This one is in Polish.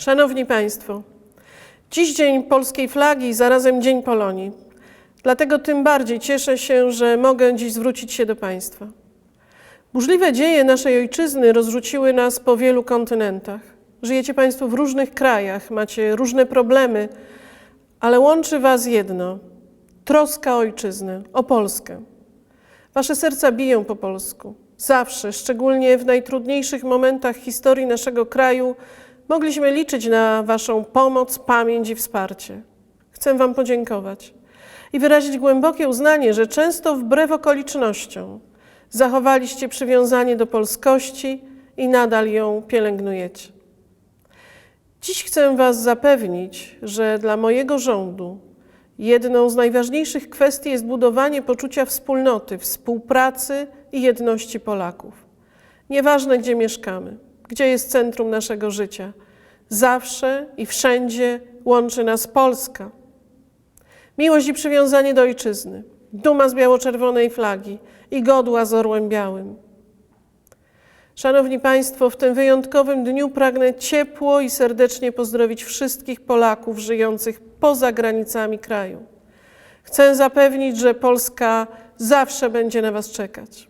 Szanowni Państwo, dziś Dzień Polskiej Flagi i zarazem Dzień Polonii. Dlatego tym bardziej cieszę się, że mogę dziś zwrócić się do Państwa. Burzliwe dzieje naszej ojczyzny rozrzuciły nas po wielu kontynentach. Żyjecie Państwo w różnych krajach, macie różne problemy, ale łączy Was jedno troska o ojczyznę, o Polskę. Wasze serca biją po polsku. Zawsze, szczególnie w najtrudniejszych momentach historii naszego kraju, mogliśmy liczyć na Waszą pomoc, pamięć i wsparcie. Chcę Wam podziękować i wyrazić głębokie uznanie, że często wbrew okolicznościom zachowaliście przywiązanie do polskości i nadal ją pielęgnujecie. Dziś chcę Was zapewnić, że dla mojego rządu jedną z najważniejszych kwestii jest budowanie poczucia wspólnoty, współpracy i jedności Polaków. Nieważne, gdzie mieszkamy, gdzie jest centrum naszego życia, zawsze i wszędzie łączy nas Polska. Miłość i przywiązanie do ojczyzny, duma z biało-czerwonej flagi i godła z orłem białym. Szanowni Państwo, w tym wyjątkowym dniu pragnę ciepło i serdecznie pozdrowić wszystkich Polaków żyjących poza granicami kraju. Chcę zapewnić, że Polska zawsze będzie na Was czekać.